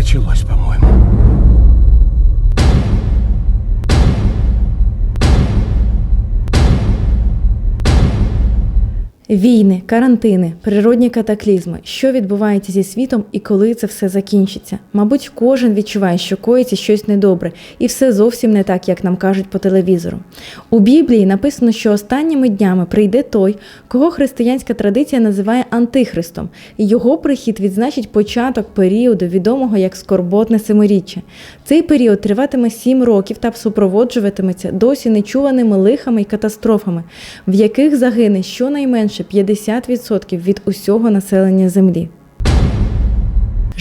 началось, по-моему. Війни, карантини, природні катаклізми, що відбувається зі світом і коли це все закінчиться. Мабуть, кожен відчуває, що коїться щось недобре, і все зовсім не так, як нам кажуть по телевізору. У Біблії написано, що останніми днями прийде той, кого християнська традиція називає антихристом, і його прихід відзначить початок періоду, відомого як скорботне семиріччя. Цей період триватиме сім років та супроводжуватиметься досі нечуваними лихами і катастрофами, в яких загине щонайменше 50% від усього населення Землі.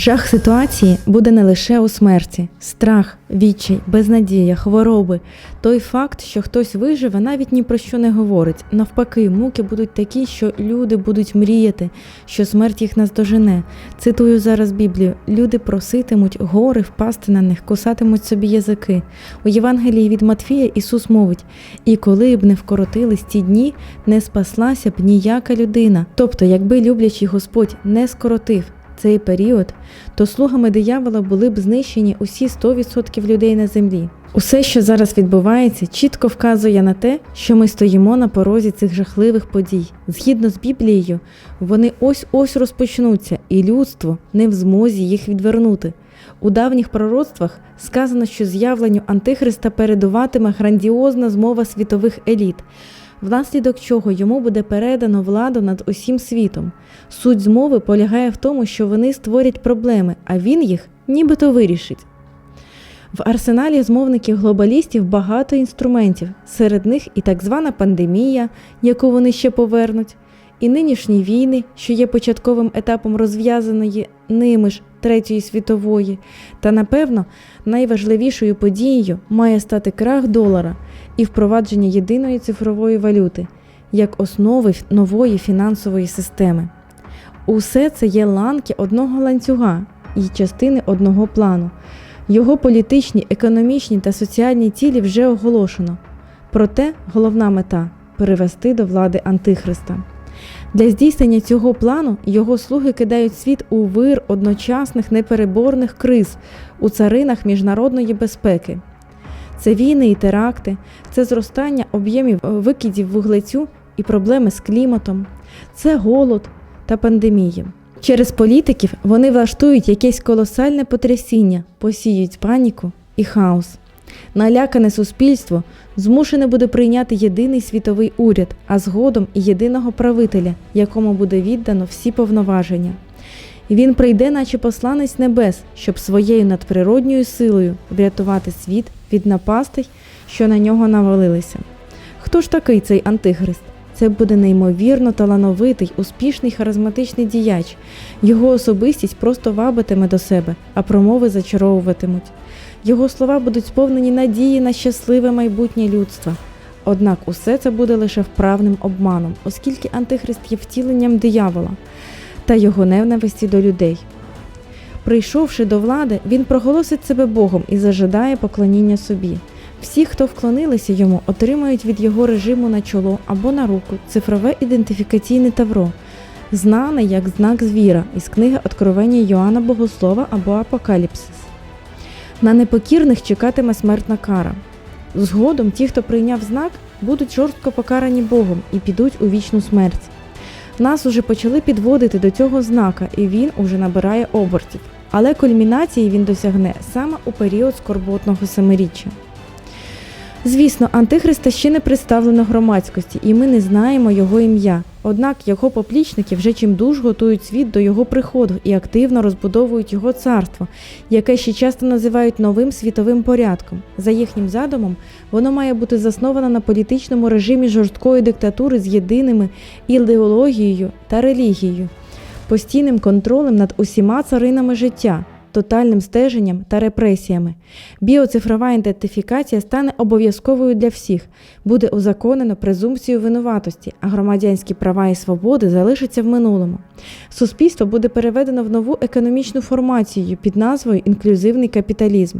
Жах ситуації буде не лише у смерті, страх, відчай, безнадія, хвороби. Той факт, що хтось виживе, навіть ні про що не говорить. Навпаки, муки будуть такі, що люди будуть мріяти, що смерть їх наздожене. Цитую зараз Біблію: люди проситимуть гори впасти на них, кусатимуть собі язики. У Євангелії від Матфія Ісус мовить: і коли б не вкоротились ті дні, не спаслася б ніяка людина. Тобто, якби люблячий Господь не скоротив цей період, то слугами диявола були б знищені усі 100% людей на землі. Усе, що зараз відбувається, чітко вказує на те, що ми стоїмо на порозі цих жахливих подій. Згідно з Біблією, вони ось-ось розпочнуться, і людство не в змозі їх відвернути. У давніх пророцтвах сказано, що з'явленню Антихриста передуватиме грандіозна змова світових еліт внаслідок чого йому буде передано владу над усім світом. Суть змови полягає в тому, що вони створять проблеми, а він їх нібито вирішить. В арсеналі змовників глобалістів багато інструментів, серед них і так звана пандемія, яку вони ще повернуть, і нинішні війни, що є початковим етапом розв'язаної ними ж Третьої світової, та, напевно, найважливішою подією має стати крах долара і впровадження єдиної цифрової валюти як основи нової фінансової системи. Усе це є ланки одного ланцюга і частини одного плану. Його політичні, економічні та соціальні цілі вже оголошено. Проте головна мета перевести до влади Антихриста. Для здійснення цього плану його слуги кидають світ у вир одночасних непереборних криз у царинах міжнародної безпеки. Це війни і теракти, це зростання об'ємів викидів вуглецю і проблеми з кліматом, це голод та пандемії. Через політиків вони влаштують якесь колосальне потрясіння, посіють паніку і хаос. Налякане суспільство змушене буде прийняти єдиний світовий уряд, а згодом і єдиного правителя, якому буде віддано всі повноваження. Він прийде, наче посланець небес, щоб своєю надприродньою силою врятувати світ від напастей, що на нього навалилися. Хто ж такий цей антихрист? Це буде неймовірно талановитий, успішний харизматичний діяч. Його особистість просто вабитиме до себе, а промови зачаровуватимуть. Його слова будуть сповнені надії на щасливе майбутнє людства. Однак усе це буде лише вправним обманом, оскільки Антихрист є втіленням диявола та його ненависті до людей. Прийшовши до влади, він проголосить себе Богом і зажадає поклоніння собі. Всі, хто вклонилися йому, отримають від його режиму на чоло або на руку цифрове ідентифікаційне тавро, знане як знак звіра із книги Откровення Йоанна Богослова або Апокаліпсис. На непокірних чекатиме смертна кара. Згодом ті, хто прийняв знак, будуть жорстко покарані Богом і підуть у вічну смерть. Нас уже почали підводити до цього знака, і він уже набирає обертів. Але кульмінації він досягне саме у період скорботного семиріччя. Звісно, Антихриста ще не представлено громадськості, і ми не знаємо його ім'я. Однак його поплічники вже чимдуж готують світ до його приходу і активно розбудовують його царство, яке ще часто називають новим світовим порядком. За їхнім задумом, воно має бути засноване на політичному режимі жорсткої диктатури з єдиними ідеологією та релігією, постійним контролем над усіма царинами життя тотальним стеженням та репресіями. Біоцифрова ідентифікація стане обов'язковою для всіх, буде узаконено презумпцію винуватості, а громадянські права і свободи залишаться в минулому. Суспільство буде переведено в нову економічну формацію під назвою інклюзивний капіталізм.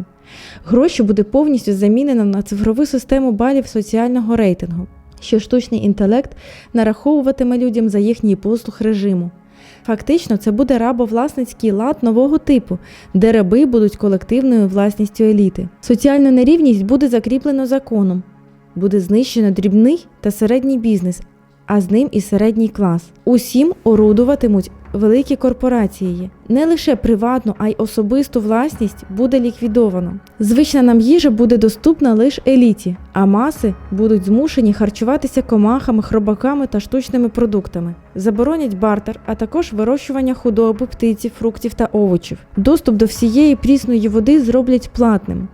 Гроші буде повністю замінено на цифрову систему балів соціального рейтингу, що штучний інтелект нараховуватиме людям за їхній послуг режиму. Фактично, це буде рабовласницький лад нового типу, де раби будуть колективною власністю еліти. Соціальна нерівність буде закріплено законом, буде знищено дрібний та середній бізнес, а з ним і середній клас. Усім орудуватимуть великі корпорації. Не лише приватну, а й особисту власність буде ліквідовано. Звична нам їжа буде доступна лише еліті, а маси будуть змушені харчуватися комахами, хробаками та штучними продуктами. Заборонять бартер, а також вирощування худоби, птиці, фруктів та овочів. Доступ до всієї прісної води зроблять платним.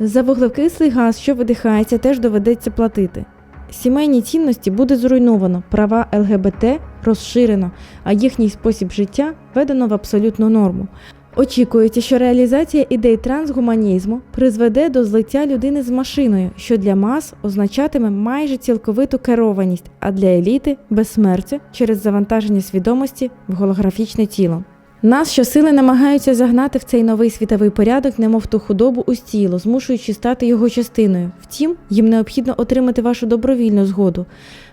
За вуглекислий газ, що видихається, теж доведеться платити. Сімейні цінності буде зруйновано, права ЛГБТ розширено, а їхній спосіб життя введено в абсолютну норму. Очікується, що реалізація ідей трансгуманізму призведе до злиття людини з машиною, що для мас означатиме майже цілковиту керованість, а для еліти безсмертя через завантаження свідомості в голографічне тіло. Нас щосили намагаються загнати в цей новий світовий порядок, немов ту худобу у стіло, змушуючи стати його частиною. Втім, їм необхідно отримати вашу добровільну згоду.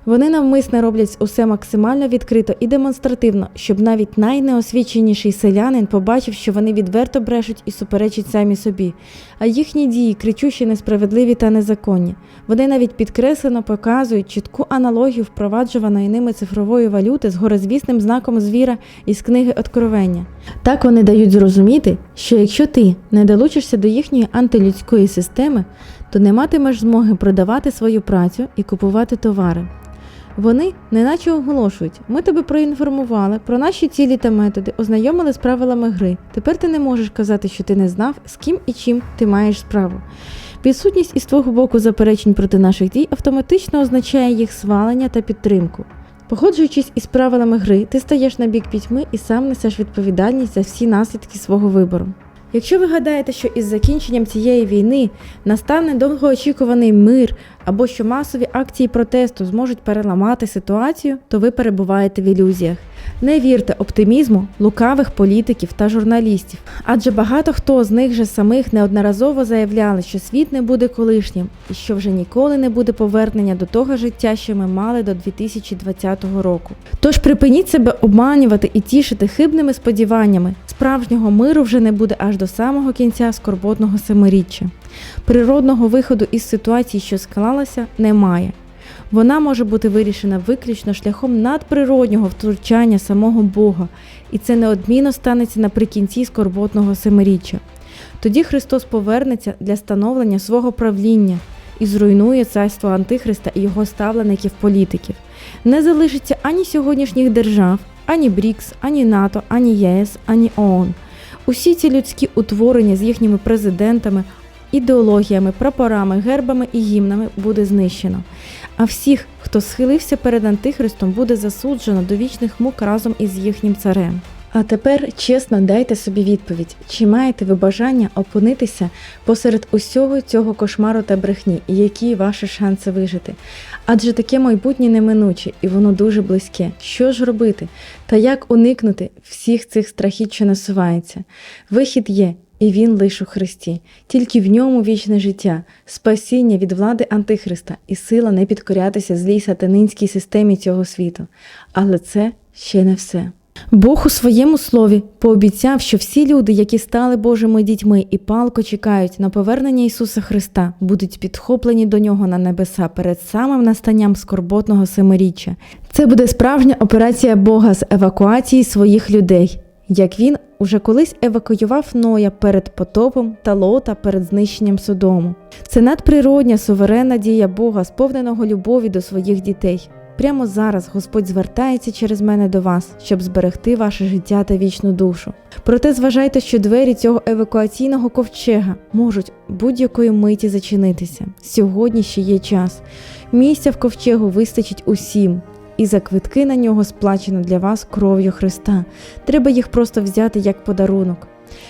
Вони навмисно роблять усе максимально відкрито і демонстративно, щоб навіть найнеосвіченіший селянин побачив, що вони відверто брешуть і суперечать самі собі, а їхні дії кричущі несправедливі та незаконні. Вони навіть підкреслено показують чітку аналогію впроваджуваної ними цифрової валюти з горозвісним знаком звіра із книги Откровення. Так вони дають зрозуміти, що якщо ти не долучишся до їхньої антилюдської системи, то не матимеш змоги продавати свою працю і купувати товари. Вони неначе оголошують: ми тебе проінформували про наші цілі та методи, ознайомили з правилами гри. Тепер ти не можеш казати, що ти не знав, з ким і чим ти маєш справу. Відсутність із твого боку заперечень проти наших дій автоматично означає їх свалення та підтримку. Погоджуючись із правилами гри, ти стаєш на бік пітьми і сам несеш відповідальність за всі наслідки свого вибору. Якщо ви гадаєте, що із закінченням цієї війни настане довгоочікуваний мир або що масові акції протесту зможуть переламати ситуацію, то ви перебуваєте в ілюзіях. Не вірте оптимізму лукавих політиків та журналістів, адже багато хто з них же самих неодноразово заявляли, що світ не буде колишнім і що вже ніколи не буде повернення до того життя, що ми мали до 2020 року. Тож припиніть себе обманювати і тішити хибними сподіваннями. Справжнього миру вже не буде аж до самого кінця скорботного семиріччя. Природного виходу із ситуації, що склалася, немає. Вона може бути вирішена виключно шляхом надприроднього втручання самого Бога, і це неодмінно станеться наприкінці скорботного семиріччя. Тоді Христос повернеться для становлення свого правління і зруйнує царство Антихриста і його ставлеників політиків. Не залишиться ані сьогоднішніх держав, ані БРІКС, ані НАТО, ані ЄС, ані ООН. Усі ці людські утворення з їхніми президентами, ідеологіями, прапорами, гербами і гімнами буде знищено. А всіх, хто схилився перед Антихристом, буде засуджено до вічних мук разом із їхнім царем. А тепер чесно дайте собі відповідь, чи маєте ви бажання опинитися посеред усього цього кошмару та брехні, і які ваші шанси вижити? Адже таке майбутнє неминуче, і воно дуже близьке. Що ж робити? Та як уникнути всіх цих страхіт, що насуваються? Вихід є, і він лише у Христі, тільки в ньому вічне життя, спасіння від влади Антихриста і сила не підкорятися злій сатанинській системі цього світу. Але це ще не все. Бог у своєму слові пообіцяв, що всі люди, які стали Божими дітьми і палко чекають на повернення Ісуса Христа, будуть підхоплені до нього на небеса перед самим настанням скорботного семиріччя. Це буде справжня операція Бога з евакуації своїх людей, як він уже колись евакуював Ноя перед потопом та Лота перед знищенням Содому. Це надприродня суверенна дія Бога, сповненого любові до своїх дітей. Прямо зараз Господь звертається через мене до вас, щоб зберегти ваше життя та вічну душу. Проте зважайте, що двері цього евакуаційного ковчега можуть будь-якої миті зачинитися. Сьогодні ще є час. Місця в ковчегу вистачить усім, і за квитки на нього сплачено для вас кров'ю Христа. Треба їх просто взяти як подарунок.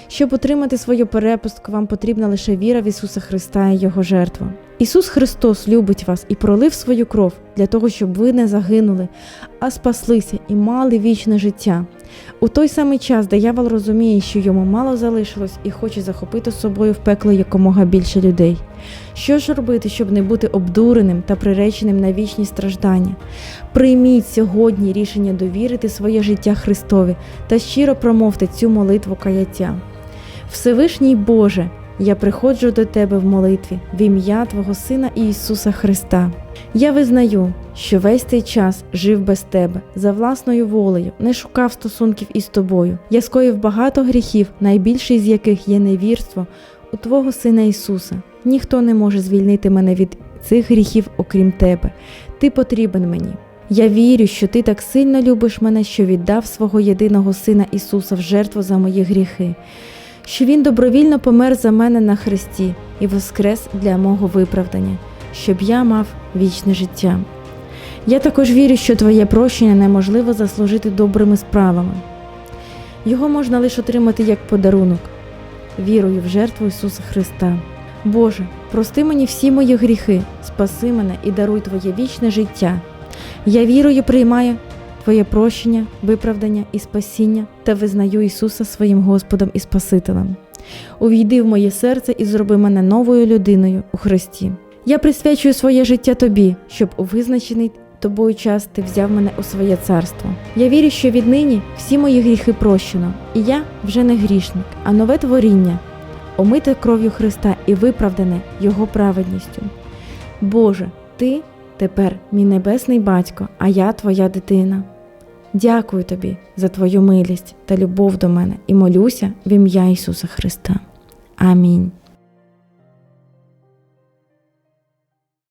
Щоб отримати свою перепустку, вам потрібна лише віра в Ісуса Христа і Його жертву. Ісус Христос любить вас і пролив свою кров для того, щоб ви не загинули, а спаслися і мали вічне життя. У той самий час диявол розуміє, що йому мало залишилось і хоче захопити собою в пекло якомога більше людей. Що ж робити, щоб не бути обдуреним та приреченим на вічні страждання? Прийміть сьогодні рішення довірити своє життя Христові та щиро промовте цю молитву каяття. Всевишній Боже, я приходжу до Тебе в молитві в ім'я Твого Сина Ісуса Христа. Я визнаю, що весь цей час жив без Тебе, за власною волею, не шукав стосунків із Тобою. Я скоїв багато гріхів, найбільший з яких є невірство у Твого Сина Ісуса. Ніхто не може звільнити мене від цих гріхів, окрім Тебе. Ти потрібен мені. Я вірю, що ти так сильно любиш мене, що віддав свого єдиного Сина Ісуса в жертву за мої гріхи, що Він добровільно помер за мене на хресті і воскрес для мого виправдання, щоб я мав вічне життя. Я також вірю, що Твоє прощення неможливо заслужити добрими справами. Його можна лише отримати як подарунок. Вірую в жертву Ісуса Христа. Боже, прости мені всі мої гріхи, спаси мене і даруй Твоє вічне життя. Я вірою приймаю Твоє прощення, виправдання і спасіння та визнаю Ісуса своїм Господом і Спасителем. Увійди в моє серце і зроби мене новою людиною у Христі. Я присвячую своє життя Тобі, щоб у визначений тобою час ти взяв мене у своє царство. Я вірю, що віднині всі мої гріхи прощено, і я вже не грішник, а нове творіння, омите кров'ю Христа і виправдане Його праведністю. Боже, Ти тепер мій небесний батько, а я Твоя дитина. Дякую тобі за Твою милість та любов до мене і молюся в ім'я Ісуса Христа. Амінь.